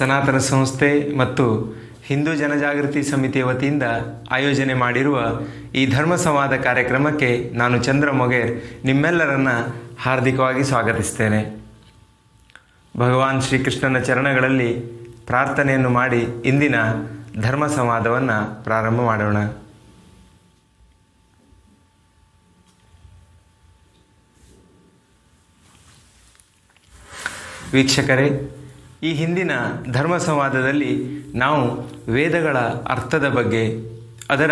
ಸನಾತನ ಸಂಸ್ಥೆ ಮತ್ತು ಹಿಂದೂ ಜನಜಾಗೃತಿ ಸಮಿತಿಯ ವತಿಯಿಂದ ಆಯೋಜನೆ ಮಾಡಿರುವ ಈ ಧರ್ಮ ಸಂವಾದ ಕಾರ್ಯಕ್ರಮಕ್ಕೆ ನಾನು ಚಂದ್ರ ಮೊಗೇರ್ ನಿಮ್ಮೆಲ್ಲರನ್ನ ಹಾರ್ದಿಕವಾಗಿ ಸ್ವಾಗತಿಸ್ತೇನೆ. ಭಗವಾನ್ ಶ್ರೀಕೃಷ್ಣನ ಚರಣಗಳಲ್ಲಿ ಪ್ರಾರ್ಥನೆಯನ್ನು ಮಾಡಿ ಇಂದಿನ ಧರ್ಮ ಸಂವಾದವನ್ನು ಪ್ರಾರಂಭ ಮಾಡೋಣ. ವೀಕ್ಷಕರೇ ಈ ಹಿಂದಿನ ಧರ್ಮ ಸಂವಾದದಲ್ಲಿ ನಾವು ವೇದಗಳ ಅರ್ಥದ ಬಗ್ಗೆ, ಅದರ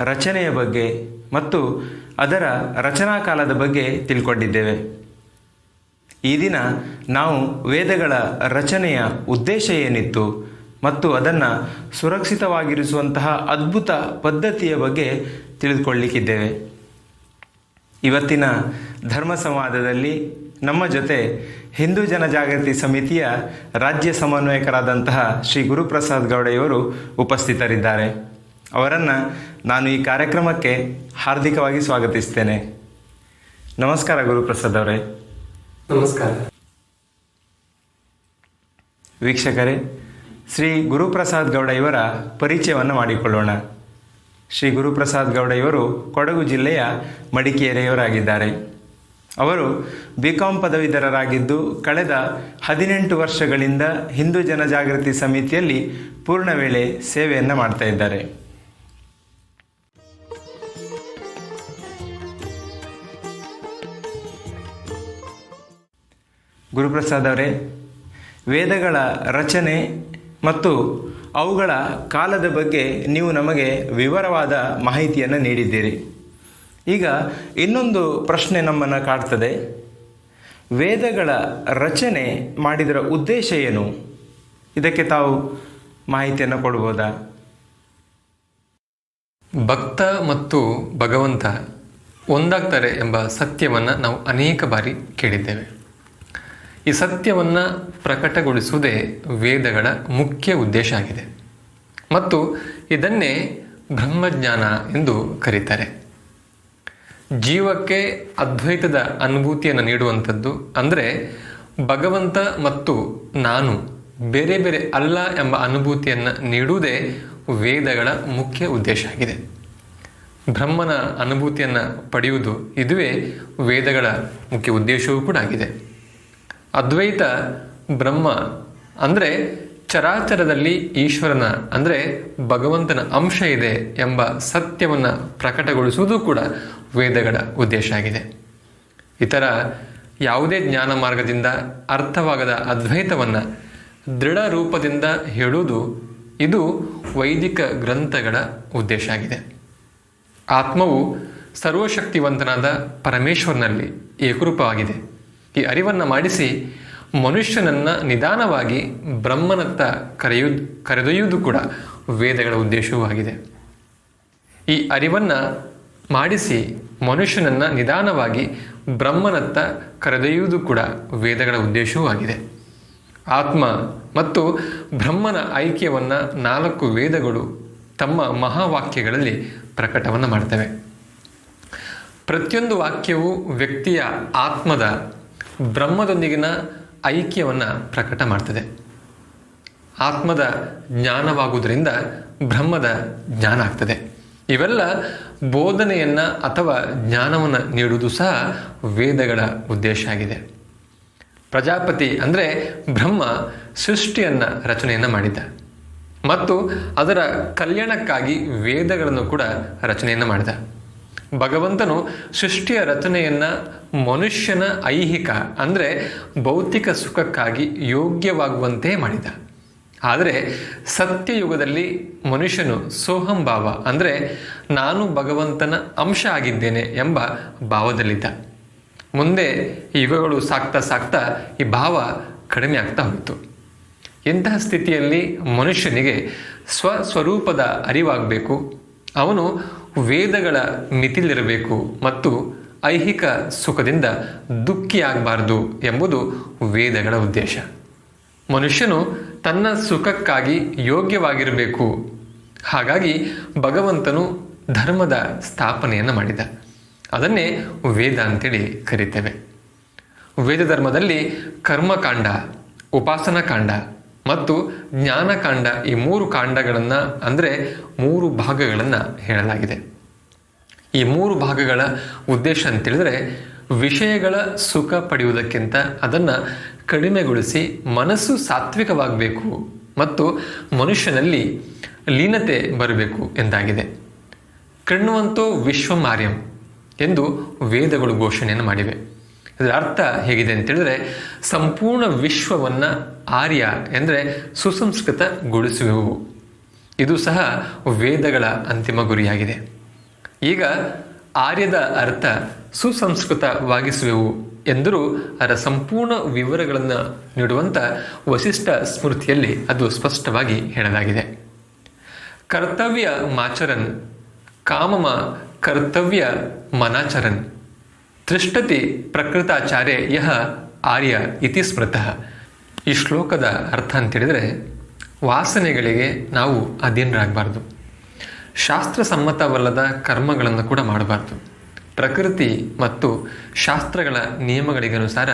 ರಚನೆಯ ಬಗ್ಗೆ ಮತ್ತು ಅದರ ರಚನಾ ಕಾಲದ ಬಗ್ಗೆ ತಿಳ್ಕೊಂಡಿದ್ದೇವೆ. ಈ ದಿನ ನಾವು ವೇದಗಳ ರಚನೆಯ ಉದ್ದೇಶ ಏನಿತ್ತು ಮತ್ತು ಅದನ್ನು ಸುರಕ್ಷಿತವಾಗಿರಿಸುವಂತಹ ಅದ್ಭುತ ಪದ್ಧತಿಯ ಬಗ್ಗೆ ತಿಳಿದುಕೊಳ್ಳಿಕ್ಕಿದ್ದೇವೆ. ಇವತ್ತಿನ ಧರ್ಮ ಸಂವಾದದಲ್ಲಿ ನಮ್ಮ ಜೊತೆ ಹಿಂದೂ ಜನಜಾಗೃತಿ ಸಮಿತಿಯ ರಾಜ್ಯ ಸಮನ್ವಯಕರಾದಂತಹ ಶ್ರೀ ಗುರುಪ್ರಸಾದ್ ಗೌಡೆಯವರು ಉಪಸ್ಥಿತರಿದ್ದಾರೆ. ಅವರನ್ನು ನಾನು ಈ ಕಾರ್ಯಕ್ರಮಕ್ಕೆ ಹಾರ್ದಿಕವಾಗಿ ಸ್ವಾಗತಿಸ್ತೇನೆ. ನಮಸ್ಕಾರ ಗುರುಪ್ರಸಾದ್ ಅವರೇ. ನಮಸ್ಕಾರ. ವೀಕ್ಷಕರೇ ಶ್ರೀ ಗುರುಪ್ರಸಾದ್ ಗೌಡ ಇವರ ಪರಿಚಯವನ್ನು ಮಾಡಿಕೊಳ್ಳೋಣ. ಶ್ರೀ ಗುರುಪ್ರಸಾದ್ ಗೌಡ ಇವರು ಕೊಡಗು ಜಿಲ್ಲೆಯ ಮಡಿಕೇರಿಯವರಾಗಿದ್ದಾರೆ. ಅವರು ಬಿ ಕಾಂ ಪದವೀಧರರಾಗಿದ್ದು ಕಳೆದ ಹದಿನೆಂಟು ವರ್ಷಗಳಿಂದ ಹಿಂದೂ ಜನಜಾಗೃತಿ ಸಮಿತಿಯಲ್ಲಿ ಪೂರ್ಣ ವೇಳೆ ಸೇವೆಯನ್ನು ಮಾಡ್ತಾ ಇದ್ದಾರೆ. ಗುರುಪ್ರಸಾದ್ ಅವರೇ, ವೇದಗಳ ರಚನೆ ಮತ್ತು ಅವುಗಳ ಕಾಲದ ಬಗ್ಗೆ ನೀವು ನಮಗೆ ವಿವರವಾದ ಮಾಹಿತಿಯನ್ನು ನೀಡಿದ್ದೀರಿ. ಈಗ ಇನ್ನೊಂದು ಪ್ರಶ್ನೆ ನಮ್ಮನ್ನು ಕಾಡ್ತದೆ. ವೇದಗಳ ರಚನೆ ಮಾಡಿದರ ಉದ್ದೇಶ ಏನು? ಇದಕ್ಕೆ ತಾವು ಮಾಹಿತಿಯನ್ನು ಕೊಡ್ಬೋದಾ? ಭಕ್ತ ಮತ್ತು ಭಗವಂತ ಒಂದಾಗ್ತಾರೆ ಎಂಬ ಸತ್ಯವನ್ನು ನಾವು ಅನೇಕ ಬಾರಿ ಕೇಳಿದ್ದೇವೆ. ಈ ಸತ್ಯವನ್ನು ಪ್ರಕಟಗೊಳಿಸುವುದೇ ವೇದಗಳ ಮುಖ್ಯ ಉದ್ದೇಶ ಆಗಿದೆ. ಮತ್ತು ಇದನ್ನೇ ಬ್ರಹ್ಮಜ್ಞಾನ ಎಂದು ಕರೀತಾರೆ. ಜೀವಕ್ಕೆ ಅದ್ವೈತದ ಅನುಭೂತಿಯನ್ನು ನೀಡುವಂಥದ್ದು ಅಂದರೆ ಭಗವಂತ ಮತ್ತು ನಾನು ಬೇರೆ ಬೇರೆ ಅಲ್ಲ ಎಂಬ ಅನುಭೂತಿಯನ್ನು ನೀಡುವುದೇ ವೇದಗಳ ಮುಖ್ಯ ಉದ್ದೇಶ ಆಗಿದೆ. ಬ್ರಹ್ಮನ ಅನುಭೂತಿಯನ್ನು ಪಡೆಯುವುದು ಇದುವೇ ವೇದಗಳ ಮುಖ್ಯ ಉದ್ದೇಶವೂ ಕೂಡ ಆಗಿದೆ. ಅದ್ವೈತ ಬ್ರಹ್ಮ ಅಂದರೆ ಚರಾಚರದಲ್ಲಿ ಈಶ್ವರನ, ಅಂದರೆ ಭಗವಂತನ ಅಂಶ ಇದೆ ಎಂಬ ಸತ್ಯವನ್ನು ಪ್ರಕಟಗೊಳಿಸುವುದು ಕೂಡ ವೇದಗಳ ಉದ್ದೇಶ ಆಗಿದೆ. ಇತರ ಯಾವುದೇ ಜ್ಞಾನ ಮಾರ್ಗದಿಂದ ಅರ್ಥವಾಗದ ಅದ್ವೈತವನ್ನು ದೃಢ ರೂಪದಿಂದ ಹೇಳುವುದು ಇದು ವೈದಿಕ ಗ್ರಂಥಗಳ ಉದ್ದೇಶ ಆಗಿದೆ. ಆತ್ಮವು ಸರ್ವಶಕ್ತಿವಂತನಾದ ಪರಮೇಶ್ವರನಲ್ಲಿ ಏಕರೂಪವಾಗಿದೆ. ಈ ಅರಿವನ್ನು ಮಾಡಿಸಿ ಮನುಷ್ಯನನ್ನು ನಿಧಾನವಾಗಿ ಬ್ರಹ್ಮನತ್ತ ಕರೆಯು, ಕರೆದೊಯ್ಯುವುದು ಕೂಡ ವೇದಗಳ ಉದ್ದೇಶವೂ ಆಗಿದೆ. ಈ ಅರಿವನ್ನು ಮಾಡಿಸಿ ಮನುಷ್ಯನನ್ನು ನಿಧಾನವಾಗಿ ಬ್ರಹ್ಮನತ್ತ ಕರೆದೊಯ್ಯುವುದು ಕೂಡ ವೇದಗಳ ಉದ್ದೇಶವೂ ಆಗಿದೆ. ಆತ್ಮ ಮತ್ತು ಬ್ರಹ್ಮನ ಐಕ್ಯವನ್ನು ನಾಲ್ಕು ವೇದಗಳು ತಮ್ಮ ಮಹಾವಾಕ್ಯಗಳಲ್ಲಿ ಪ್ರಕಟವನ್ನು ಮಾಡ್ತವೆ. ಪ್ರತಿಯೊಂದು ವಾಕ್ಯವು ವ್ಯಕ್ತಿಯ ಆತ್ಮದ ಬ್ರಹ್ಮದೊಂದಿಗಿನ ಐಕ್ಯವನ್ನು ಪ್ರಕಟ ಮಾಡ್ತದೆ. ಆತ್ಮದ ಜ್ಞಾನವಾಗುವುದರಿಂದ ಬ್ರಹ್ಮದ ಜ್ಞಾನ ಆಗ್ತದೆ. ಇವೆಲ್ಲ ಬೋಧನೆಯನ್ನು ಅಥವಾ ಜ್ಞಾನವನ್ನು ನೀಡುವುದು ಸಹ ವೇದಗಳ ಉದ್ದೇಶ ಆಗಿದೆ. ಪ್ರಜಾಪತಿ ಅಂದರೆ ಬ್ರಹ್ಮ ಸೃಷ್ಟಿಯನ್ನು ರಚನೆಯನ್ನು ಮಾಡಿದ್ದ. ಮತ್ತು ಅದರ ಕಲ್ಯಾಣಕ್ಕಾಗಿ ವೇದಗಳನ್ನು ಕೂಡ ರಚನೆಯನ್ನು ಮಾಡಿದ. ಭಗವಂತನು ಸೃಷ್ಟಿಯ ರಚನೆಯನ್ನು ಮನುಷ್ಯನ ಐಹಿಕ, ಅಂದರೆ ಭೌತಿಕ ಸುಖಕ್ಕಾಗಿ ಯೋಗ್ಯವಾಗುವಂತೆ ಮಾಡಿದ. ಆದರೆ ಸತ್ಯಯುಗದಲ್ಲಿ ಮನುಷ್ಯನು ಸೋಹಂಭಾವ ಅಂದರೆ ನಾನು ಭಗವಂತನ ಅಂಶ ಆಗಿದ್ದೇನೆ ಎಂಬ ಭಾವದಲ್ಲಿದ್ದ. ಮುಂದೆ ಯುಗಗಳು ಸಾಕ್ತಾ ಸಾಕ್ತಾ ಈ ಭಾವ ಕಡಿಮೆ ಆಗ್ತಾ ಹೋಯಿತು. ಇಂತಹ ಸ್ಥಿತಿಯಲ್ಲಿ ಮನುಷ್ಯನಿಗೆ ಸ್ವಸ್ವರೂಪದ ಅರಿವಾಗಬೇಕು. ಅವನು ವೇದಗಳ ಮಿತಿಲಿರಬೇಕು ಮತ್ತು ಐಹಿಕ ಸುಖದಿಂದ ದುಃಖಿಯಾಗಬಾರದು ಎಂಬುದು ವೇದಗಳ ಉದ್ದೇಶ. ಮನುಷ್ಯನು ತನ್ನ ಸುಖಕ್ಕಾಗಿ ಯೋಗ್ಯವಾಗಿರಬೇಕು. ಹಾಗಾಗಿ ಭಗವಂತನು ಧರ್ಮದ ಸ್ಥಾಪನೆಯನ್ನು ಮಾಡಿದ. ಅದನ್ನೇ ವೇದ ಅಂತೇಳಿ ಕರಿತೇವೆ. ವೇದ ಧರ್ಮದಲ್ಲಿ ಕರ್ಮಕಾಂಡ ಉಪಾಸನಾ ಕಾಂಡ ಮತ್ತು ಜ್ಞಾನಕಾಂಡ ಈ ಮೂರು ಕಾಂಡಗಳನ್ನು ಅಂದರೆ ಮೂರು ಭಾಗಗಳನ್ನು ಹೇಳಲಾಗಿದೆ. ಈ ಮೂರು ಭಾಗಗಳ ಉದ್ದೇಶ ಅಂತ ಹೇಳಿದ್ರೆ ವಿಷಯಗಳ ಸುಖ ಪಡೆಯುವುದಕ್ಕಿಂತ ಅದನ್ನು ಕಡಿಮೆಗೊಳಿಸಿ ಮನಸ್ಸು ಸಾತ್ವಿಕವಾಗಬೇಕು ಮತ್ತು ಮನುಷ್ಯನಲ್ಲಿ ಲೀನತೆ ಬರಬೇಕು ಎಂದಾಗಿದೆ. ಕೃಣ್ವಂತೋ ವಿಶ್ವಮಾರ್ಯಂ ಎಂದು ವೇದಗಳು ಘೋಷಣೆಯನ್ನು ಮಾಡಿವೆ. ಇದರ ಅರ್ಥ ಹೇಗಿದೆ ಅಂತೇಳಿದ್ರೆ ಸಂಪೂರ್ಣ ವಿಶ್ವವನ್ನು ಆರ್ಯ ಎಂದರೆ ಸುಸಂಸ್ಕೃತಗೊಳಿಸುವೆವು ಇದು ಸಹ ವೇದಗಳ ಅಂತಿಮ ಗುರಿಯಾಗಿದೆ. ಈಗ ಆರ್ಯದ ಅರ್ಥ ಸುಸಂಸ್ಕೃತವಾಗಿಸುವೆವು ಎಂದರೂ ಅದರ ಸಂಪೂರ್ಣ ವಿವರಗಳನ್ನು ನೀಡುವಂಥ ವಶಿಷ್ಠ ಸ್ಮೃತಿಯಲ್ಲಿ ಅದು ಸ್ಪಷ್ಟವಾಗಿ ಹೇಳಲಾಗಿದೆ. ಕರ್ತವ್ಯ ಮಾಚರನ್, ಕಾಮಮ ಕರ್ತವ್ಯ ಮನಾಚರನ್ ತಿಷ್ಟತಿ ಪ್ರಕೃತಾಚಾರ್ಯ ಯಹ ಆರ್ಯ ಇತಿ ಸ್ಮೃತಃ. ಈ ಶ್ಲೋಕದ ಅರ್ಥ ಅಂತೇಳಿದರೆ ವಾಸನೆಗಳಿಗೆ ನಾವು ಅಧೀನರಾಗಬಾರ್ದು. ಶಾಸ್ತ್ರಸಮ್ಮತವಲ್ಲದ ಕರ್ಮಗಳನ್ನು ಕೂಡ ಮಾಡಬಾರ್ದು. ಪ್ರಕೃತಿ ಮತ್ತು ಶಾಸ್ತ್ರಗಳ ನಿಯಮಗಳಿಗನುಸಾರ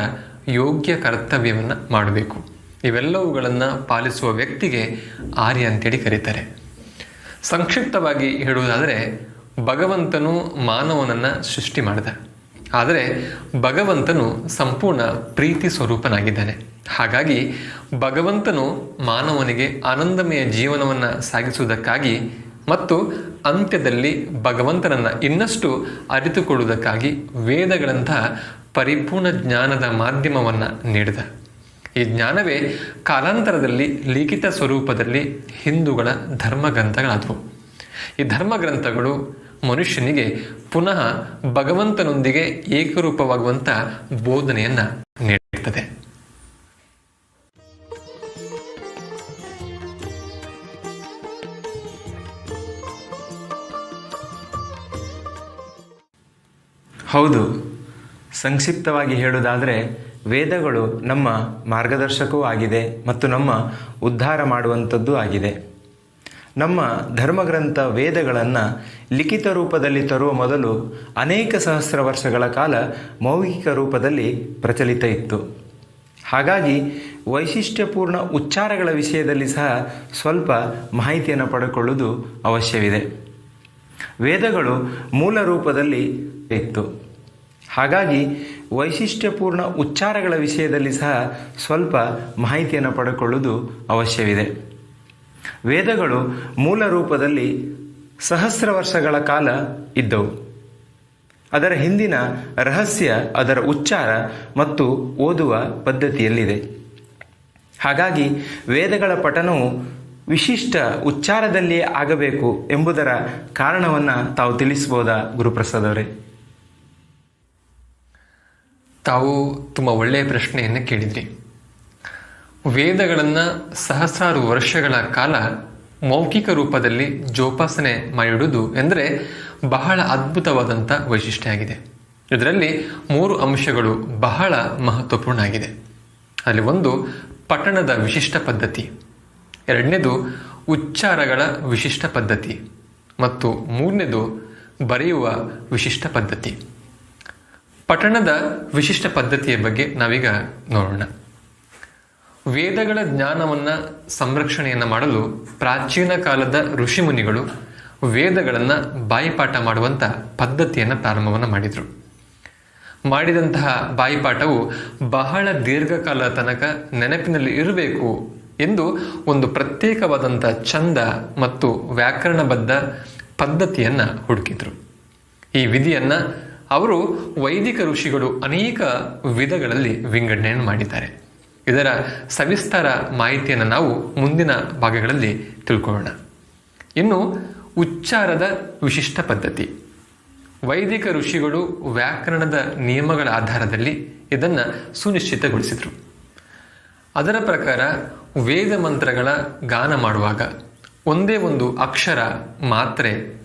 ಯೋಗ್ಯ ಕರ್ತವ್ಯವನ್ನು ಮಾಡಬೇಕು. ಇವೆಲ್ಲವುಗಳನ್ನು ಪಾಲಿಸುವ ವ್ಯಕ್ತಿಗೆ ಆರ್ಯ ಅಂತೇಳಿ ಕರೀತಾರೆ. ಸಂಕ್ಷಿಪ್ತವಾಗಿ ಹೇಳುವುದಾದರೆ ಭಗವಂತನು ಮಾನವನನ್ನು ಸೃಷ್ಟಿ ಮಾಡಿದ. ಆದರೆ ಭಗವಂತನು ಸಂಪೂರ್ಣ ಪ್ರೀತಿ ಸ್ವರೂಪನಾಗಿದ್ದಾನೆ. ಹಾಗಾಗಿ ಭಗವಂತನು ಮಾನವನಿಗೆ ಆನಂದಮಯ ಜೀವನವನ್ನು ಸಾಗಿಸುವುದಕ್ಕಾಗಿ ಮತ್ತು ಅಂತ್ಯದಲ್ಲಿ ಭಗವಂತನನ್ನು ಇನ್ನಷ್ಟು ಅರಿತುಕೊಳ್ಳುವುದಕ್ಕಾಗಿ ವೇದಗಳಂತಹ ಪರಿಪೂರ್ಣ ಜ್ಞಾನದ ಮಾಧ್ಯಮವನ್ನು ನೀಡಿದ. ಈ ಜ್ಞಾನವೇ ಕಾಲಾಂತರದಲ್ಲಿ ಲಿಖಿತ ಸ್ವರೂಪದಲ್ಲಿ ಹಿಂದೂಗಳ ಧರ್ಮಗ್ರಂಥಗಳಾದವು. ಈ ಧರ್ಮಗ್ರಂಥಗಳು ಮನುಷ್ಯನಿಗೆ ಪುನಃ ಭಗವಂತನೊಂದಿಗೆ ಏಕರೂಪವಾಗುವಂಥ ಬೋಧನೆಯನ್ನ ನೀಡುತ್ತದೆ. ಹೌದು. ಸಂಕ್ಷಿಪ್ತವಾಗಿ ಹೇಳುವುದಾದರೆ, ವೇದಗಳು ನಮ್ಮ ಮಾರ್ಗದರ್ಶಕವೂ ಆಗಿದೆ ಮತ್ತು ನಮ್ಮ ಉದ್ಧಾರ ಮಾಡುವಂಥದ್ದು ಆಗಿದೆ. ನಮ್ಮ ಧರ್ಮಗ್ರಂಥ ವೇದಗಳನ್ನು ಲಿಖಿತ ರೂಪದಲ್ಲಿ ತರುವ ಮೊದಲು ಅನೇಕ ಸಹಸ್ರ ವರ್ಷಗಳ ಕಾಲ ಮೌಖಿಕ ರೂಪದಲ್ಲಿ ಪ್ರಚಲಿತ ಇತ್ತು. ಹಾಗಾಗಿ ವೈಶಿಷ್ಟ್ಯಪೂರ್ಣ ಉಚ್ಚಾರಗಳ ವಿಷಯದಲ್ಲಿ ಸಹ ಸ್ವಲ್ಪ ಮಾಹಿತಿಯನ್ನು ಪಡೆದುಕೊಳ್ಳುವುದು ಅವಶ್ಯವಿದೆ. ವೇದಗಳು ಮೂಲ ರೂಪದಲ್ಲಿ ಇತ್ತು. ಹಾಗಾಗಿ ವೈಶಿಷ್ಟ್ಯಪೂರ್ಣ ಉಚ್ಚಾರಗಳ ವಿಷಯದಲ್ಲಿ ಸಹ ಸ್ವಲ್ಪ ಮಾಹಿತಿಯನ್ನು ಪಡೆದುಕೊಳ್ಳುವುದು ಅವಶ್ಯವಿದೆ. ವೇದಗಳು ಮೂಲ ರೂಪದಲ್ಲಿ ಸಹಸ್ರ ವರ್ಷಗಳ ಕಾಲ ಇದ್ದವು. ಅದರ ಹಿಂದಿನ ರಹಸ್ಯ, ಅದರ ಉಚ್ಚಾರ ಮತ್ತು ಓದುವ ಪದ್ಧತಿಯಲ್ಲಿದೆ. ಹಾಗಾಗಿ ವೇದಗಳ ಪಠನವು ವಿಶಿಷ್ಟ ಉಚ್ಚಾರದಲ್ಲಿಯೇ ಆಗಬೇಕು ಎಂಬುದರ ಕಾರಣವನ್ನು ತಾವು ತಿಳಿಸ್ಬೋದಾ ಗುರುಪ್ರಸಾದ್ ಅವರೇ? ತಾವು ತುಂಬ ಒಳ್ಳೆಯ ಪ್ರಶ್ನೆಯನ್ನು ಕೇಳಿದ್ರಿ. ವೇದಗಳನ್ನು ಸಹಸ್ರಾರು ವರ್ಷಗಳ ಕಾಲ ಮೌಖಿಕ ರೂಪದಲ್ಲಿ ಜೋಪಾಸನೆ ಮಾಡಿಡುವುದು ಎಂದರೆ ಬಹಳ ಅದ್ಭುತವಾದಂಥ ವೈಶಿಷ್ಟ್ಯ ಆಗಿದೆ ಇದರಲ್ಲಿ ಮೂರು ಅಂಶಗಳು ಬಹಳ ಮಹತ್ವಪೂರ್ಣ ಆಗಿದೆ ಅಲ್ಲಿ ಒಂದು ಪಠಣದ ವಿಶಿಷ್ಟ ಪದ್ಧತಿ, ಎರಡನೇದು ಉಚ್ಚಾರಗಳ ವಿಶಿಷ್ಟ ಪದ್ಧತಿ, ಮತ್ತು ಮೂರನೇದು ಬರೆಯುವ ವಿಶಿಷ್ಟ ಪದ್ಧತಿ. ಪಠಣದ ವಿಶಿಷ್ಟ ಪದ್ಧತಿಯ ಬಗ್ಗೆ ನಾವೀಗ ನೋಡೋಣ. ವೇದಗಳ ಜ್ಞಾನವನ್ನು ಸಂರಕ್ಷಣೆಯನ್ನು ಮಾಡಲು ಪ್ರಾಚೀನ ಕಾಲದ ಋಷಿಮುನಿಗಳು ವೇದಗಳನ್ನು ಬಾಯಿಪಾಠ ಮಾಡುವಂಥ ಪದ್ಧತಿಯನ್ನು ಪ್ರಾರಂಭವನ್ನು ಮಾಡಿದರು. ಮಾಡಿದಂತಹ ಬಾಯಿಪಾಠವು ಬಹಳ ದೀರ್ಘಕಾಲ ತನಕ ನೆನಪಿನಲ್ಲಿ ಇರಬೇಕು ಎಂದು ಒಂದು ಪ್ರತ್ಯೇಕವಾದಂಥ ಚಂದ ಮತ್ತು ವ್ಯಾಕರಣಬದ್ಧ ಪದ್ಧತಿಯನ್ನು ಹುಡುಕಿದ್ರು. ಈ ವಿಧಿಯನ್ನು ಅವರು ವೈದಿಕ ಋಷಿಗಳು ಅನೇಕ ವಿಧಗಳಲ್ಲಿ ವಿಂಗಡಣೆಯನ್ನು ಮಾಡಿದ್ದಾರೆ. ಇದರ ಸವಿಸ್ತಾರ ಮಾಹಿತಿಯನ್ನು ನಾವು ಮುಂದಿನ ಭಾಗಗಳಲ್ಲಿ ತಿಳ್ಕೊಳ್ಳೋಣ. ಇನ್ನು ಉಚ್ಚಾರದ ವಿಶಿಷ್ಟ ಪದ್ಧತಿ. ವೈದಿಕ ಋಷಿಗಳು ವ್ಯಾಕರಣದ ನಿಯಮಗಳ ಆಧಾರದಲ್ಲಿ ಇದನ್ನು ಸುನಿಶ್ಚಿತಗೊಳಿಸಿದರು. ಅದರ ಪ್ರಕಾರ ವೇದ ಮಂತ್ರಗಳ ಗಾನ ಮಾಡುವಾಗ ಒಂದೇ ಒಂದು ಅಕ್ಷರ ಮಾತ್ರೆ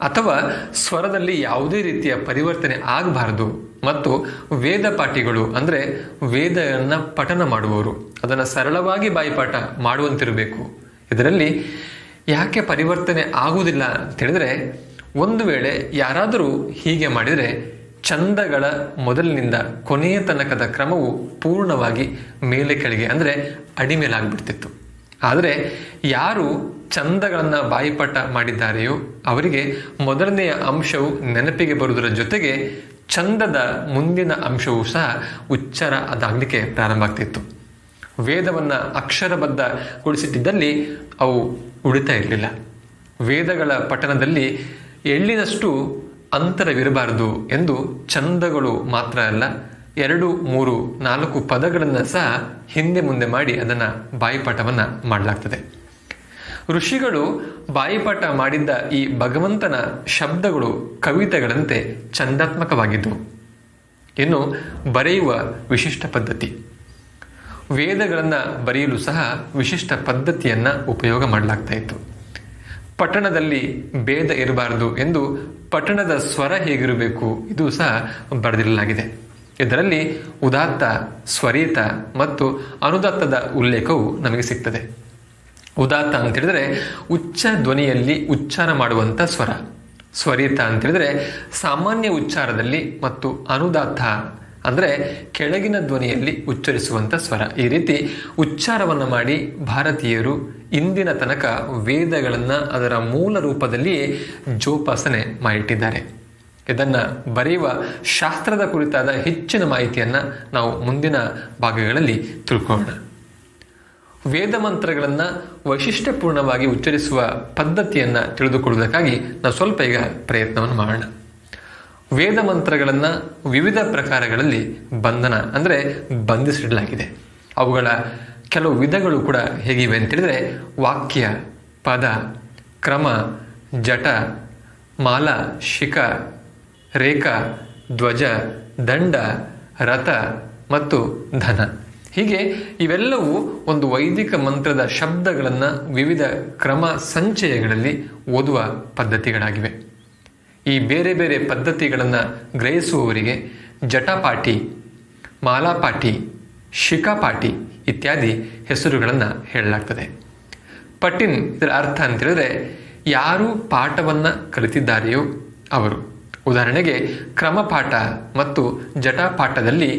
ಅಥವಾ ಸ್ವರದಲ್ಲಿ ಯಾವುದೇ ರೀತಿಯ ಪರಿವರ್ತನೆ ಆಗಬಾರದು ಮತ್ತು ವೇದ ಪಾಠಿಗಳು ಅಂದರೆ ವೇದವನ್ನು ಪಠನ ಮಾಡುವವರು. ಅದನ್ನು ಸರಳವಾಗಿ ಬಾಯಿಪಾಠ ಮಾಡುವಂತಿರಬೇಕು. ಇದರಲ್ಲಿ ಯಾಕೆ ಪರಿವರ್ತನೆ ಆಗುವುದಿಲ್ಲ ಅಂತ ಹೇಳಿದ್ರೆ ಒಂದು ವೇಳೆ ಯಾರಾದರೂ ಹೀಗೆ ಮಾಡಿದರೆ ಚಂದಗಳ ಮೊದಲಿನಿಂದ ಕೊನೆಯ ತನಕದ ಕ್ರಮವು ಪೂರ್ಣವಾಗಿ ಮೇಲೆ ಕೆಳಗೆ ಅಂದರೆ ಅಡಿಮೇಲಾಗ್ಬಿಡ್ತಿತ್ತು. ಆದರೆ ಯಾರು ಚಂದಗಳನ್ನು ಬಾಯಿಪಾಠ ಮಾಡಿದ್ದಾರೆಯೋ ಅವರಿಗೆ ಮೊದಲನೆಯ ಅಂಶವು ನೆನಪಿಗೆ ಬರುವುದರ ಜೊತೆಗೆ ಚಂದದ ಮುಂದಿನ ಅಂಶವೂ ಸಹ ಉಚ್ಚಾರ ಅದಾಗಲಿಕ್ಕೆ ಪ್ರಾರಂಭ ಆಗ್ತಿತ್ತು. ವೇದವನ್ನು ಅಕ್ಷರಬದ್ಧಗೊಳಿಸಿಟ್ಟಿದ್ದಲ್ಲಿ ಅವು ಉಳಿತಾ ಇರಲಿಲ್ಲ. ವೇದಗಳ ಪಠಣದಲ್ಲಿ ಎಳ್ಳಿನಷ್ಟು ಅಂತರವಿರಬಾರದು ಎಂದು ಚಂದಗಳು ಮಾತ್ರ ಅಲ್ಲ, ಎರಡು, ಮೂರು, ನಾಲ್ಕು ಪದಗಳನ್ನು ಸಹ ಹಿಂದೆ ಮುಂದೆ ಮಾಡಿ ಅದನ್ನು ಬಾಯಿಪಾಠವನ್ನು ಮಾಡಲಾಗ್ತದೆ. ಋಷಿಗಳು ಬಾಯಿಪಾಠ ಮಾಡಿದ್ದ ಈ ಭಗವಂತನ ಶಬ್ದಗಳು ಕವಿತೆಗಳಂತೆ ಚಂದಾತ್ಮಕವಾಗಿದ್ದವು ಇನ್ನು ಬರೆಯುವ ವಿಶಿಷ್ಟ ಪದ್ಧತಿ. ವೇದಗಳನ್ನು ಬರೆಯಲು ಸಹ ವಿಶಿಷ್ಟ ಪದ್ಧತಿಯನ್ನು ಉಪಯೋಗ ಮಾಡಲಾಗ್ತಾ ಇತ್ತು. ಪಟ್ಟಣದಲ್ಲಿ ಭೇದ ಇರಬಾರದು ಎಂದು ಪಟ್ಟಣದ ಸ್ವರ ಹೇಗಿರಬೇಕು ಇದು ಸಹ ಬರೆದಿರಲಾಗಿದೆ. ಇದರಲ್ಲಿ ಉದಾತ್ತ, ಸ್ವರೀತ ಮತ್ತು ಅನುದಾತ್ತದ ಉಲ್ಲೇಖವು ನಮಗೆ ಸಿಗ್ತದೆ. ಉದಾತ್ತ ಅಂತ ಹೇಳಿದ್ರೆ ಉಚ್ಚ ಧ್ವನಿಯಲ್ಲಿ ಉಚ್ಚಾರ ಮಾಡುವಂಥ ಸ್ವರ. ಸ್ವರಿತ ಅಂತ ಹೇಳಿದ್ರೆ ಸಾಮಾನ್ಯ ಉಚ್ಚಾರದಲ್ಲಿ ಮತ್ತು ಅನುದಾತ್ತ ಅಂದರೆ ಕೆಳಗಿನ ಧ್ವನಿಯಲ್ಲಿ ಉಚ್ಚರಿಸುವಂಥ ಸ್ವರ. ಈ ರೀತಿ ಉಚ್ಚಾರವನ್ನು ಮಾಡಿ ಭಾರತೀಯರು ಇಂದಿನ ತನಕ ವೇದಗಳನ್ನು ಅದರ ಮೂಲ ರೂಪದಲ್ಲಿಯೇ ಜೋಪಾಸನೆ ಮಾಡಿಟ್ಟಿದ್ದಾರೆ. ಇದನ್ನು ಬರೆಯುವ ಶಾಸ್ತ್ರದ ಕುರಿತಾದ ಹೆಚ್ಚಿನ ಮಾಹಿತಿಯನ್ನು ನಾವು ಮುಂದಿನ ಭಾಗಗಳಲ್ಲಿ ತಿಳ್ಕೊಳ್ಳೋಣ. ವೇದ ಮಂತ್ರಗಳನ್ನು ವೈಶಿಷ್ಟ್ಯಪೂರ್ಣವಾಗಿ ಉಚ್ಚರಿಸುವ ಪದ್ಧತಿಯನ್ನು ತಿಳಿದುಕೊಳ್ಳುವುದಕ್ಕಾಗಿ ನಾವು ಸ್ವಲ್ಪ ಈಗ ಪ್ರಯತ್ನವನ್ನು ಮಾಡೋಣ. ವೇದ ಮಂತ್ರಗಳನ್ನು ವಿವಿಧ ಪ್ರಕಾರಗಳಲ್ಲಿ ಬಂಧನ ಅಂದರೆ ಬಂಧಿಸಿಡಲಾಗಿದೆ. ಅವುಗಳ ಕೆಲವು ವಿಧಗಳು ಕೂಡ ಹೇಗಿವೆ ಅಂತೇಳಿದರೆ ವಾಕ್ಯ, ಪದ, ಕ್ರಮ, ಜಟ, ಮಾಲ, ಶಿಖ, ರೇಖಾ, ಧ್ವಜ, ದಂಡ, ರಥ ಮತ್ತು ಧನ. ಹೀಗೆ ಇವೆಲ್ಲವೂ ಒಂದು ವೈದಿಕ ಮಂತ್ರದ ಶಬ್ದಗಳನ್ನು ವಿವಿಧ ಕ್ರಮ ಸಂಚಯಗಳಲ್ಲಿ ಓದುವ ಪದ್ಧತಿಗಳಾಗಿವೆ. ಈ ಬೇರೆ ಬೇರೆ ಪದ್ಧತಿಗಳನ್ನು ಗ್ರಹಿಸುವವರಿಗೆ ಜಟಾಪಾಟಿ ಮಾಲಾಪಾಟಿ ಶಿಖಾಪಾಠಿ ಇತ್ಯಾದಿ ಹೆಸರುಗಳನ್ನು ಹೇಳಲಾಗ್ತದೆ. ಪಟ್ಟಿನ್ ಇದರ ಅರ್ಥ ಅಂತ ಹೇಳಿದ್ರೆ ಯಾರು ಪಾಠವನ್ನು ಕಲಿತಿದ್ದಾರೆಯೋ ಅವರು. ಉದಾಹರಣೆಗೆ, ಕ್ರಮಪಾಠ ಮತ್ತು ಜಟಾಪಾಠದಲ್ಲಿ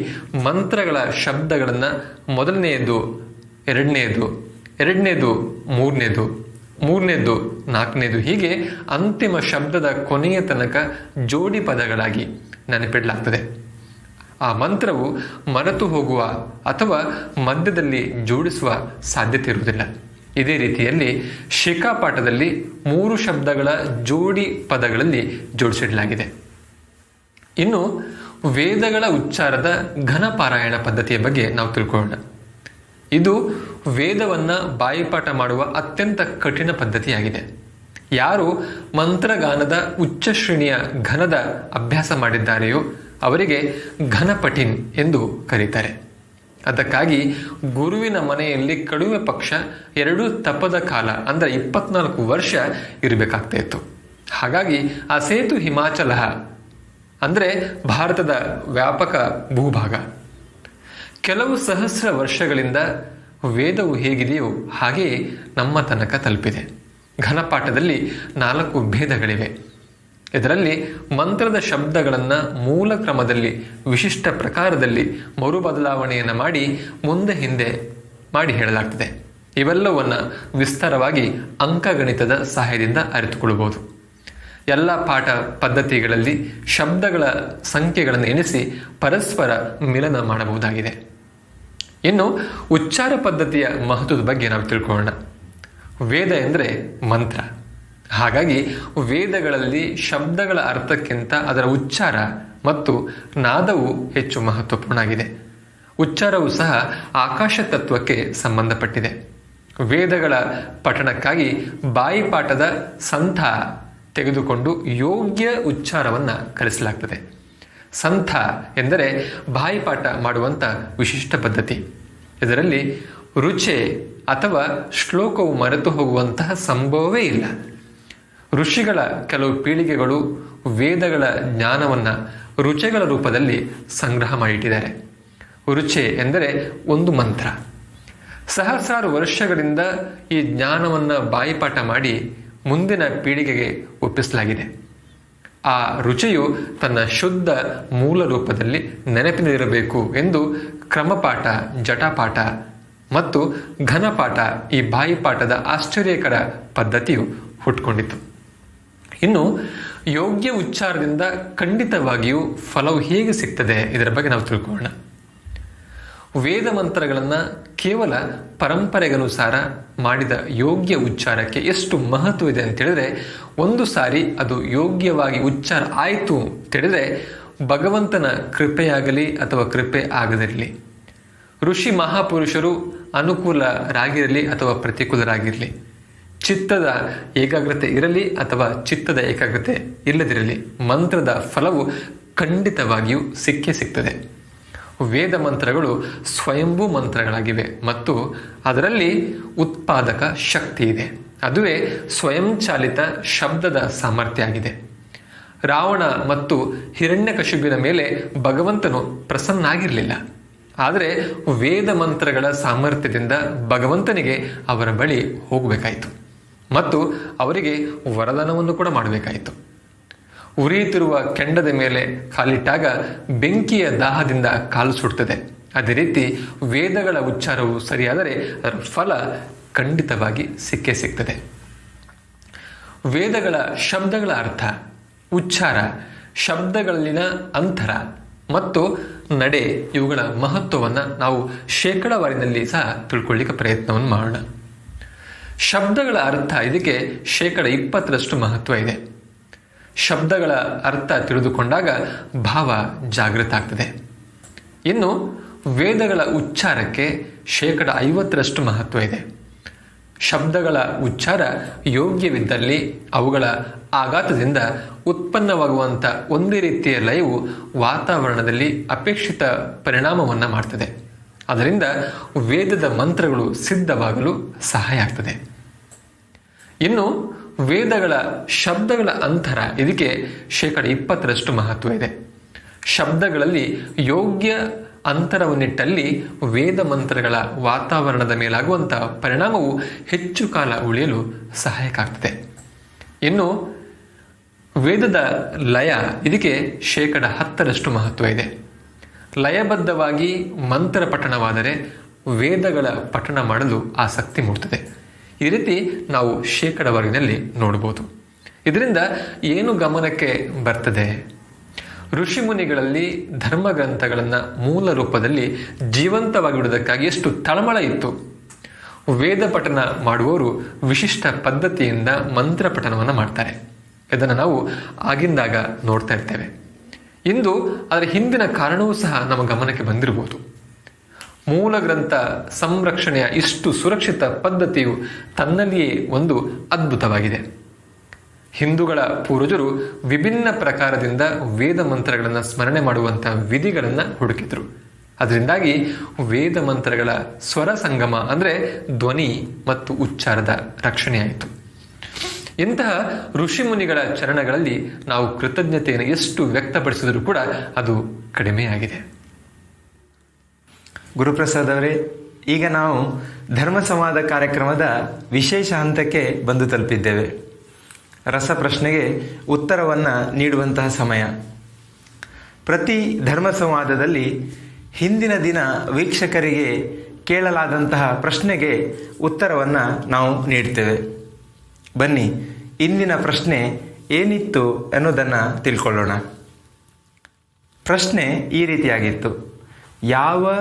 ಮಂತ್ರಗಳ ಶಬ್ದಗಳನ್ನು ಮೊದಲನೆಯದು, ಎರಡನೆಯದು ಎರಡನೇದು ಮೂರನೇದು ಮೂರನೇದು ನಾಲ್ಕನೇದು ಹೀಗೆ ಅಂತಿಮ ಶಬ್ದದ ಕೊನೆಯ ತನಕ ಜೋಡಿ ಪದಗಳಾಗಿ ನೆನಪಿಡಲಾಗ್ತದೆ. ಆ ಮಂತ್ರವು ಮರೆತು ಹೋಗುವ ಅಥವಾ ಮಧ್ಯದಲ್ಲಿ ಜೋಡಿಸುವ ಸಾಧ್ಯತೆ ಇರುವುದಿಲ್ಲ ಇದೇ ರೀತಿಯಲ್ಲಿ ಶಿಖಾಪಾಠದಲ್ಲಿ ಮೂರು ಶಬ್ದಗಳ ಜೋಡಿ ಪದಗಳಲ್ಲಿ ಜೋಡಿಸಿಡಲಾಗಿದೆ. ಇನ್ನು ವೇದಗಳ ಉಚ್ಚಾರದ ಘನಪಾರಾಯಣ ಪದ್ಧತಿಯ ಬಗ್ಗೆ ನಾವು ತಿಳ್ಕೊಳ್ಳೋಣ. ಇದು ವೇದವನ್ನು ಬಾಯಿಪಾಠ ಮಾಡುವ ಅತ್ಯಂತ ಕಠಿಣ ಪದ್ಧತಿಯಾಗಿದೆ. ಯಾರು ಮಂತ್ರಗಾನದ ಉಚ್ಚ ಶ್ರೇಣಿಯ ಘನದ ಅಭ್ಯಾಸ ಮಾಡಿದ್ದಾರೆಯೋ ಅವರಿಗೆ ಘನಪಠಿನ್ ಎಂದು ಕರೀತಾರೆ. ಅದಕ್ಕಾಗಿ ಗುರುವಿನ ಮನೆಯಲ್ಲಿ ಕಡಿಮೆ ಪಕ್ಷ ಎರಡು ತಪದ ಕಾಲ, ಅಂದರೆ ಇಪ್ಪತ್ನಾಲ್ಕು ವರ್ಷ ಇರಬೇಕಾಗ್ತಾ ಹಾಗಾಗಿ ಆ ಸೇತು ಹಿಮಾಚಲ ಅಂದರೆ ಭಾರತದ ವ್ಯಾಪಕ ಭೂಭಾಗ. ಕೆಲವು ಸಹಸ್ರ ವರ್ಷಗಳಿಂದ ವೇದವು ಹೇಗಿದೆಯೋ ಹಾಗೆಯೇ ನಮ್ಮ ತನಕ ತಲುಪಿದೆ. ಘನಪಾಠದಲ್ಲಿ ನಾಲ್ಕು ಭೇದಗಳಿವೆ. ಇದರಲ್ಲಿ ಮಂತ್ರದ ಶಬ್ದಗಳನ್ನು ಮೂಲ ಕ್ರಮದಲ್ಲಿ, ವಿಶಿಷ್ಟ ಪ್ರಕಾರದಲ್ಲಿ ಮರು ಬದಲಾವಣೆಯನ್ನು ಮಾಡಿ ಮುಂದೆ ಹಿಂದೆ ಮಾಡಿ ಹೇಳಲಾಗ್ತದೆ. ಇವೆಲ್ಲವನ್ನು ವಿಸ್ತಾರವಾಗಿ ಅಂಕಗಣಿತದ ಸಹಾಯದಿಂದ ಅರಿತುಕೊಳ್ಳಬಹುದು ಎಲ್ಲ ಪಾಠ ಪದ್ಧತಿಗಳಲ್ಲಿ ಶಬ್ದಗಳ ಸಂಖ್ಯೆಗಳನ್ನು ಎಣಿಸಿ ಪರಸ್ಪರ ಮಿಲನ ಮಾಡಬಹುದಾಗಿದೆ. ಇನ್ನು ಉಚ್ಚಾರ ಪದ್ಧತಿಯ ಮಹತ್ವದ ಬಗ್ಗೆ ನಾವು ತಿಳ್ಕೊಳ್ಳೋಣ. ವೇದ ಎಂದರೆ ಮಂತ್ರ. ಹಾಗಾಗಿ ವೇದಗಳಲ್ಲಿ ಶಬ್ದಗಳ ಅರ್ಥಕ್ಕಿಂತ ಅದರ ಉಚ್ಚಾರ ಮತ್ತು ನಾದವು ಹೆಚ್ಚು ಮಹತ್ವಪೂರ್ಣ ಆಗಿದೆ ಉಚ್ಚಾರವು ಸಹ ಆಕಾಶ ತತ್ವಕ್ಕೆ ಸಂಬಂಧಪಟ್ಟಿದೆ. ವೇದಗಳ ಪಠಣಕ್ಕಾಗಿ ಬಾಯಿಪಾಠದ ಸಂಥ ತೆಗೆದುಕೊಂಡು ಯೋಗ್ಯ ಉಚ್ಚಾರವನ್ನು ಕಲಿಸಲಾಗ್ತದೆ ಸಂಥ ಎಂದರೆ ಬಾಯಿಪಾಠ ಮಾಡುವಂಥ ವಿಶಿಷ್ಟ ಪದ್ಧತಿ. ಇದರಲ್ಲಿ ರುಚೆ ಅಥವಾ ಶ್ಲೋಕವು ಮರೆತು ಹೋಗುವಂತಹ ಸಂಭವವೇ ಇಲ್ಲ. ಋಷಿಗಳ ಕೆಲವು ಪೀಳಿಗೆಗಳು ವೇದಗಳ ಜ್ಞಾನವನ್ನು ರುಚೆಗಳ ರೂಪದಲ್ಲಿ ಸಂಗ್ರಹ ಮಾಡಿಟ್ಟಿದ್ದಾರೆ. ರುಚೆ ಎಂದರೆ ಒಂದು ಮಂತ್ರ. ಸಹಸ್ರಾರು ವರ್ಷಗಳಿಂದ ಈ ಜ್ಞಾನವನ್ನು ಬಾಯಿಪಾಠ ಮಾಡಿ ಮುಂದಿನ ಪೀಳಿಗೆಗೆ ಒಪ್ಪಿಸಲಾಗಿದೆ. ಆ ರುಚಿಯು ತನ್ನ ಶುದ್ಧ ಮೂಲ ರೂಪದಲ್ಲಿ ನೆನಪಿನಲ್ಲಿರಬೇಕು ಎಂದು ಕ್ರಮಪಾಠ ಜಟಪಾಠ ಮತ್ತು ಘನಪಾಠ ಈ ಬಾಯಿಪಾಠದ ಆಶ್ಚರ್ಯಕರ ಪದ್ಧತಿಯು ಹುಟ್ಕೊಂಡಿತು ಇನ್ನು ಯೋಗ್ಯ ಉಚ್ಚಾರದಿಂದ ಖಂಡಿತವಾಗಿಯೂ ಫಲವು ಹೇಗೆ ಸಿಗ್ತದೆ ಇದರ ಬಗ್ಗೆ ನಾವು ತಿಳ್ಕೊಳ್ಳೋಣ. ವೇದ ಮಂತ್ರಗಳನ್ನು ಕೇವಲ ಪರಂಪರೆಗನುಸಾರ ಮಾಡಿದ ಯೋಗ್ಯ ಉಚ್ಚಾರಕ್ಕೆ ಎಷ್ಟು ಮಹತ್ವ ಇದೆ ಅಂತ ಹೇಳಿದ್ರೆ, ಒಂದು ಸಾರಿ ಅದು ಯೋಗ್ಯವಾಗಿ ಉಚ್ಚಾರ ಆಯಿತು ತಿಳಿದ್ರೆ ಭಗವಂತನ ಕೃಪೆಯಾಗಲಿ ಅಥವಾ ಕೃಪೆ ಆಗದಿರಲಿ. ಋಷಿ ಮಹಾಪುರುಷರು ಅನುಕೂಲರಾಗಿರಲಿ ಅಥವಾ ಪ್ರತಿಕೂಲರಾಗಿರಲಿ. ಚಿತ್ತದ ಏಕಾಗ್ರತೆ ಇರಲಿ ಅಥವಾ ಚಿತ್ತದ ಏಕಾಗ್ರತೆ ಇಲ್ಲದಿರಲಿ, ಮಂತ್ರದ ಫಲವು ಖಂಡಿತವಾಗಿಯೂ ಸಿಕ್ಕೇ ಸಿಗ್ತದೆ. ವೇದ ಮಂತ್ರಗಳು ಸ್ವಯಂಭೂ ಮಂತ್ರಗಳಾಗಿವೆ ಮತ್ತು ಅದರಲ್ಲಿ ಉತ್ಪಾದಕ ಶಕ್ತಿ ಇದೆ. ಅದುವೇ ಸ್ವಯಂಚಾಲಿತ ಶಬ್ದದ ಸಾಮರ್ಥ್ಯ ಆಗಿದೆ. ರಾವಣ ಮತ್ತು ಹಿರಣ್ಯಕಶುಬಿನ ಮೇಲೆ ಭಗವಂತನು ಪ್ರಸನ್ನಾಗಿರಲಿಲ್ಲ. ಆದರೆ ವೇದ ಮಂತ್ರಗಳ ಸಾಮರ್ಥ್ಯದಿಂದ ಭಗವಂತನಿಗೆ ಅವರ ಬಳಿ ಹೋಗಬೇಕಾಯಿತು. ಮತ್ತು ಅವರಿಗೆ ವರದಾನವನ್ನು ಕೂಡ ಮಾಡಬೇಕಾಯಿತು. ಉರಿಯುತ್ತಿರುವ ಕೆಂಡದ ಮೇಲೆ ಕಾಲಿಟ್ಟಾಗ ಬೆಂಕಿಯ ದಾಹದಿಂದ ಕಾಲು ಸುಡ್ತದೆ. ಅದೇ ರೀತಿ ವೇದಗಳ ಉಚ್ಚಾರವು ಸರಿಯಾದರೆ ಅದರ ಫಲ ಖಂಡಿತವಾಗಿ ಸಿಕ್ಕೇ ಸಿಗ್ತದೆ. ವೇದಗಳ ಶಬ್ದಗಳ ಅರ್ಥ, ಉಚ್ಚಾರ, ಶಬ್ದಗಳಲ್ಲಿನ ಅಂತರ ಮತ್ತು ನಡೆ ಇವುಗಳ ಮಹತ್ವವನ್ನು ನಾವು ಶೇಕಡವಾರಿನಲ್ಲಿ ಸಹ ತಿಳ್ಕೊಳ್ಳಿಕ್ಕೆ ಪ್ರಯತ್ನವನ್ನು ಮಾಡೋಣ. ಶಬ್ದಗಳ ಅರ್ಥ ಇದಕ್ಕೆ ಶೇಕಡ ಇಪ್ಪತ್ತರಷ್ಟು ಮಹತ್ವ ಇದೆ. ಶಬ್ದಗಳ ಅರ್ಥ ತಿಳಿದುಕೊಂಡಾಗ ಭಾವ ಜಾಗೃತ ಆಗ್ತದೆ. ಇನ್ನು ವೇದಗಳ ಉಚ್ಚಾರಕ್ಕೆ ಶೇಕಡ ಐವತ್ತರಷ್ಟು ಮಹತ್ವ ಇದೆ. ಶಬ್ದಗಳ ಉಚ್ಚಾರ ಯೋಗ್ಯವಿದ್ದಲ್ಲಿ ಅವುಗಳ ಆಘಾತದಿಂದ ಉತ್ಪನ್ನವಾಗುವಂಥ ಒಂದೇ ರೀತಿಯ ಲಯವು ವಾತಾವರಣದಲ್ಲಿ ಅಪೇಕ್ಷಿತ ಪರಿಣಾಮವನ್ನು ಮಾಡ್ತದೆ. ಅದರಿಂದ ವೇದದ ಮಂತ್ರಗಳು ಸಿದ್ಧವಾಗಲು ಸಹಾಯ ಆಗ್ತದೆ. ಇನ್ನು ವೇದಗಳ ಶಬ್ದಗಳ ಅಂತರ. ಇದಕ್ಕೆ ಶೇಕಡ ಇಪ್ಪತ್ತರಷ್ಟು ಮಹತ್ವ ಇದೆ. ಶಬ್ದಗಳಲ್ಲಿ ಯೋಗ್ಯ ಅಂತರವನ್ನಿಟ್ಟಲ್ಲಿ ವೇದ ಮಂತ್ರಗಳ ವಾತಾವರಣದ ಮೇಲಾಗುವಂತಹ ಪರಿಣಾಮವು ಹೆಚ್ಚು ಕಾಲ ಉಳಿಯಲು ಸಹಾಯಕ ಆಗ್ತದೆ. ಇನ್ನು ವೇದದ ಲಯ ಇದಕ್ಕೆ ಶೇಕಡ ಹತ್ತರಷ್ಟು ಮಹತ್ವ ಇದೆ. ಲಯಬದ್ಧವಾಗಿ ಮಂತ್ರ ಪಠಣವಾದರೆ ವೇದಗಳ ಪಠಣ ಮಾಡಲು ಆಸಕ್ತಿ ಮೂಡ್ತದೆ. ಈ ರೀತಿ ನಾವು ಶೇಕಡವರೆಗಿನಲ್ಲಿ ನೋಡಬಹುದು. ಇದರಿಂದ ಏನು ಗಮನಕ್ಕೆ ಬರ್ತದೆ? ಋಷಿಮುನಿಗಳಲ್ಲಿ ಧರ್ಮ ಗ್ರಂಥಗಳನ್ನು ಮೂಲ ರೂಪದಲ್ಲಿ ಜೀವಂತವಾಗಿಡುವುದಕ್ಕಾಗಿ ಎಷ್ಟು ತಳಮಳ ಇತ್ತು. ವೇದ ಪಠನ ಮಾಡುವವರು ವಿಶಿಷ್ಟ ಪದ್ಧತಿಯಿಂದ ಮಂತ್ರ ಪಠನವನ್ನು ಮಾಡ್ತಾರೆ. ಇದನ್ನು ನಾವು ಆಗಿಂದಾಗ ನೋಡ್ತಾ ಇರ್ತೇವೆ. ಇಂದು ಅದರ ಹಿಂದಿನ ಕಾರಣವೂ ಸಹ ನಮ್ಮ ಗಮನಕ್ಕೆ ಬಂದಿರಬಹುದು. ಮೂಲ ಗ್ರಂಥ ಸಂರಕ್ಷಣೆಯ ಇಷ್ಟು ಸುರಕ್ಷಿತ ಪದ್ಧತಿಯು ತನ್ನಲ್ಲಿಯೇ ಒಂದು ಅದ್ಭುತವಾಗಿದೆ. ಹಿಂದೂಗಳ ಪೂರ್ವಜರು ವಿಭಿನ್ನ ಪ್ರಕಾರದಿಂದ ವೇದ ಮಂತ್ರಗಳನ್ನು ಸ್ಮರಣೆ ಮಾಡುವಂತಹ ವಿಧಿಗಳನ್ನು ಹುಡುಕಿದ್ರು. ಅದರಿಂದಾಗಿ ವೇದ ಮಂತ್ರಗಳ ಸ್ವರ ಸಂಗಮ ಅಂದರೆ ಧ್ವನಿ ಮತ್ತು ಉಚ್ಚಾರದ ರಕ್ಷಣೆಯಾಯಿತು. ಇಂತಹ ಋಷಿಮುನಿಗಳ ಚರಣಗಳಲ್ಲಿ ನಾವು ಕೃತಜ್ಞತೆಯನ್ನು ಎಷ್ಟು ವ್ಯಕ್ತಪಡಿಸಿದರೂ ಕೂಡ ಅದು ಕಡಿಮೆಯಾಗಿದೆ. ಗುರುಪ್ರಸಾದ್ ಅವರೇ, ಈಗ ನಾವು ಧರ್ಮ ಸಂವಾದ ಕಾರ್ಯಕ್ರಮದ ವಿಶೇಷ ಹಂತಕ್ಕೆ ಬಂದು ತಲುಪಿದ್ದೇವೆ. ರಸಪ್ರಶ್ನೆಗೆ ಉತ್ತರವನ್ನು ನೀಡುವಂತಹ ಸಮಯ. ಪ್ರತಿ ಧರ್ಮ ಸಂವಾದದಲ್ಲಿ ಹಿಂದಿನ ದಿನ ವೀಕ್ಷಕರಿಗೆ ಕೇಳಲಾದಂತಹ ಪ್ರಶ್ನೆಗೆ ಉತ್ತರವನ್ನು ನಾವು ನೀಡ್ತೇವೆ. ಬನ್ನಿ, ಇಂದಿನ ಪ್ರಶ್ನೆ ಏನಿತ್ತು ಅನ್ನೋದನ್ನು ತಿಳ್ಕೊಳ್ಳೋಣ. ಪ್ರಶ್ನೆ ಈ ರೀತಿಯಾಗಿತ್ತು. ಯಾವ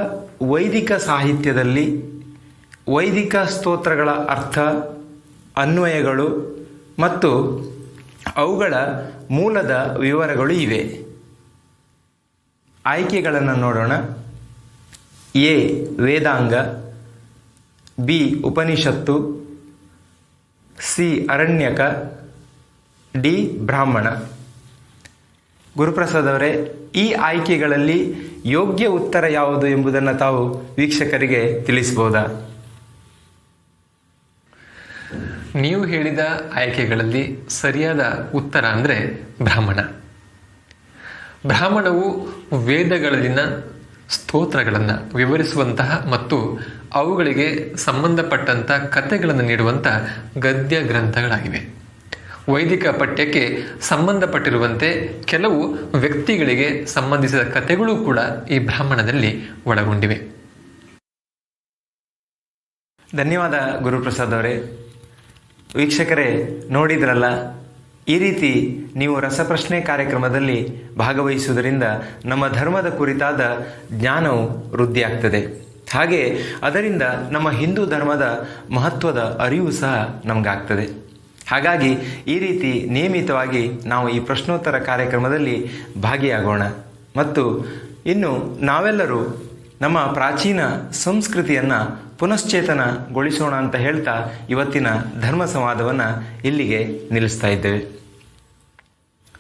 ವೈದಿಕ ಸಾಹಿತ್ಯದಲ್ಲಿ ವೈದಿಕ ಸ್ತೋತ್ರಗಳ ಅರ್ಥ, ಅನ್ವಯಗಳು ಮತ್ತು ಅವುಗಳ ಮೂಲದ ವಿವರಗಳು ಇವೆ. ಆಯ್ಕೆಗಳನ್ನು ನೋಡೋಣ. A. Vedanga, B. Upanishad, C. Aranyaka, D. Brahmana. Guruprasad ಅವರೇ, ಈ ಆಯ್ಕೆಗಳಲ್ಲಿ ಯೋಗ್ಯ ಉತ್ತರ ಯಾವುದು ಎಂಬುದನ್ನು ತಾವು ವೀಕ್ಷಕರಿಗೆ ತಿಳಿಸಬಹುದಾ? ನೀವು ಹೇಳಿದ ಆಯ್ಕೆಗಳಲ್ಲಿ ಸರಿಯಾದ ಉತ್ತರ ಅಂದರೆ ಬ್ರಾಹ್ಮಣ. ಬ್ರಾಹ್ಮಣವು ವೇದಗಳಲ್ಲಿನ ಸ್ತೋತ್ರಗಳನ್ನು ವಿವರಿಸುವಂತಹ ಮತ್ತು ಅವುಗಳಿಗೆ ಸಂಬಂಧಪಟ್ಟಂಥ ಕಥೆಗಳನ್ನು ನೀಡುವಂಥ ಗದ್ಯ ಗ್ರಂಥಗಳಾಗಿವೆ. ವೈದಿಕ ಪಠ್ಯಕ್ಕೆ ಸಂಬಂಧಪಟ್ಟಿರುವಂತೆ ಕೆಲವು ವ್ಯಕ್ತಿಗಳಿಗೆ ಸಂಬಂಧಿಸಿದ ಕಥೆಗಳು ಕೂಡ ಈ ಬ್ರಾಹ್ಮಣದಲ್ಲಿ ಒಳಗೊಂಡಿವೆ. ಧನ್ಯವಾದ ಗುರುಪ್ರಸಾದ್ ಅವರೇ. ವೀಕ್ಷಕರೇ, ನೋಡಿದ್ರಲ್ಲ, ಈ ರೀತಿ ನೀವು ರಸಪ್ರಶ್ನೆ ಕಾರ್ಯಕ್ರಮದಲ್ಲಿ ಭಾಗವಹಿಸುವುದರಿಂದ ನಮ್ಮ ಧರ್ಮದ ಕುರಿತಾದ ಜ್ಞಾನವು ವೃದ್ಧಿಯಾಗ್ತದೆ. ಹಾಗೆ ಅದರಿಂದ ನಮ್ಮ ಹಿಂದೂ ಧರ್ಮದ ಮಹತ್ವದ ಅರಿವು ಸಹ ನಮಗಾಗ್ತದೆ. ಹಾಗಾಗಿ ಈ ರೀತಿ ನಿಯಮಿತವಾಗಿ ನಾವು ಈ ಪ್ರಶ್ನೋತ್ತರ ಕಾರ್ಯಕ್ರಮದಲ್ಲಿ ಭಾಗಿಯಾಗೋಣ. ಮತ್ತು ಇನ್ನು ನಾವೆಲ್ಲರೂ ನಮ್ಮ ಪ್ರಾಚೀನ ಸಂಸ್ಕೃತಿಯನ್ನು ಪುನಶ್ಚೇತನಗೊಳಿಸೋಣ ಅಂತ ಹೇಳ್ತಾ ಇವತ್ತಿನ ಧರ್ಮ ಸಂವಾದವನ್ನು ಇಲ್ಲಿಗೆ ನಿಲ್ಲಿಸ್ತಾ ಇದ್ದೇವೆ.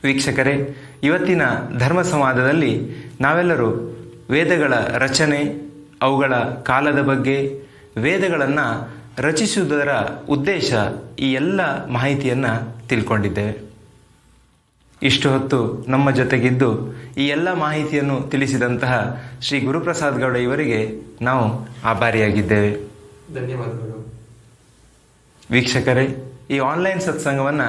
ವೀಕ್ಷಕರೇ, ಇವತ್ತಿನ ಧರ್ಮ ಸಂವಾದದಲ್ಲಿ ನಾವೆಲ್ಲರೂ ವೇದಗಳ ರಚನೆ, ಅವುಗಳ ಕಾಲದ ಬಗ್ಗೆ, ವೇದಗಳನ್ನು ರಚಿಸುವುದರ ಉದ್ದೇಶ ಈ ಎಲ್ಲ ಮಾಹಿತಿಯನ್ನು ತಿಳ್ಕೊಂಡಿದ್ದೇವೆ. ಇಷ್ಟು ಹೊತ್ತು ನಮ್ಮ ಜೊತೆಗಿದ್ದು ಈ ಎಲ್ಲ ಮಾಹಿತಿಯನ್ನು ತಿಳಿಸಿದಂತಹ ಶ್ರೀ ಗುರುಪ್ರಸಾದ್ ಗೌಡ ಇವರಿಗೆ ನಾವು ಆಭಾರಿಯಾಗಿದ್ದೇವೆ. ಧನ್ಯವಾದಗಳು. ವೀಕ್ಷಕರೇ ಈ ಆನ್ಲೈನ್ ಸತ್ಸಂಗವನ್ನು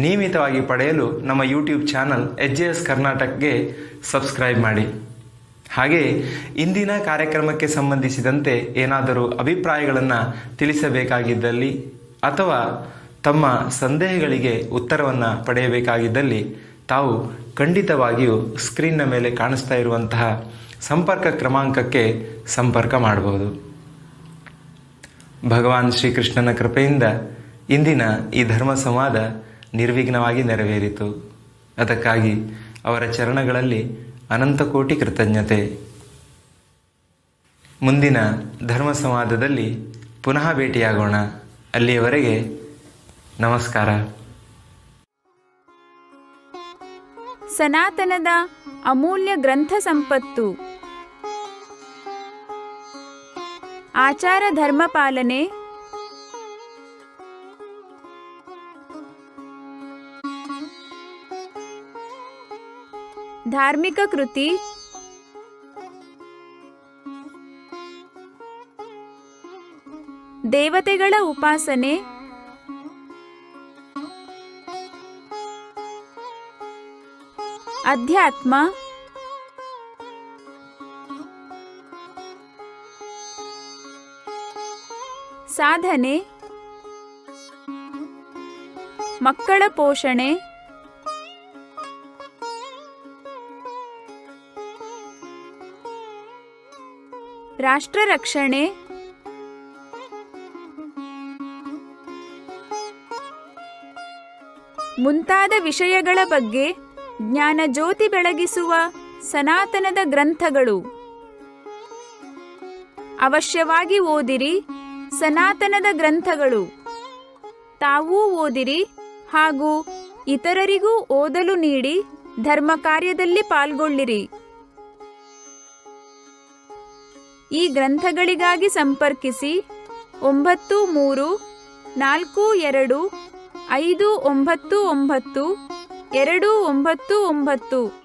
ನಿಯಮಿತವಾಗಿ ಪಡೆಯಲು ನಮ್ಮ YouTube channel H J S ಕರ್ನಾಟಕಗೆ subscribe ಮಾಡಿ. ಹಾಗೆ ಇಂದಿನ ಕಾರ್ಯಕ್ರಮಕ್ಕೆ ಸಂಬಂಧಿಸಿದಂತೆ ಏನಾದರೂ ಅಭಿಪ್ರಾಯಗಳನ್ನು ತಿಳಿಸಬೇಕಾಗಿದ್ದಲ್ಲಿ ಅಥವಾ ತಮ್ಮ ಸಂದೇಹಗಳಿಗೆ ಉತ್ತರವನ್ನು ಪಡೆಯಬೇಕಾಗಿದ್ದಲ್ಲಿ ತಾವು ಖಂಡಿತವಾಗಿಯೂ ಸ್ಕ್ರೀನ್ನ ಮೇಲೆ ಕಾಣಿಸ್ತಾ ಇರುವಂತಹ ಸಂಪರ್ಕ ಕ್ರಮಾಂಕಕ್ಕೆ ಸಂಪರ್ಕ ಮಾಡಬಹುದು. ಭಗವಾನ್ ಶ್ರೀಕೃಷ್ಣನ ಕೃಪೆಯಿಂದ ಇಂದಿನ ಈ ಧರ್ಮ ಸಂವಾದ ನಿರ್ವಿಘ್ನವಾಗಿ ನೆರವೇರಿತು. ಅದಕ್ಕಾಗಿ ಅವರ ಚರಣಗಳಲ್ಲಿ ಅನಂತ ಕೋಟಿ ಕೃತಜ್ಞತೆ. ಮುಂದಿನ ಧರ್ಮ ಸಂವಾದದಲ್ಲಿ ಪುನಃ ಭೇಟಿಯಾಗೋಣ. ಅಲ್ಲಿಯವರೆಗೆ ನಮಸ್ಕಾರ. ಸನಾತನದ ಅಮೂಲ್ಯ ಗ್ರಂಥ ಸಂಪತ್ತು. ಆಚಾರ ಧರ್ಮ ಪಾಲನೆ ಧಾರ್ಮಿಕ ಕೃತಿ. ದೇವತೆಗಳ ಉಪಾಸನೆ. ಅಧ್ಯಾತ್ಮ. ಸಾಧನೆ. ಮಕ್ಕಳ ಪೋಷಣೆ. ರಾಷ್ಟ್ರ ರಕ್ಷಣೆ. ಮುಂತಾದ ವಿಷಯಗಳ ಬಗ್ಗೆ ಜ್ಞಾನ ಜ್ಯೋತಿ ಬೆಳಗಿಸುವ ಸನಾತನದ ಗ್ರಂಥಗಳು. ಅವಶ್ಯವಾಗಿ ಓದಿರಿ ಸನಾತನದ ಗ್ರಂಥಗಳು. ತಾವೂ ಓದಿರಿ ಹಾಗೂ ಇತರರಿಗೂ ಓದಲು ನೀಡಿ ಧರ್ಮ ಕಾರ್ಯದಲ್ಲಿ ಪಾಲ್ಗೊಳ್ಳಿರಿ. ಈ ಗ್ರಂಥಗಳಿಗಾಗಿ ಸಂಪರ್ಕಿಸಿ ಒಂಬತ್ತು ಮೂರು ನಾಲ್ಕು ಎರಡು ಐದು ಒಂಬತ್ತು ಒಂಬತ್ತು ಎರಡು ಒಂಬತ್ತು ಒಂಬತ್ತು.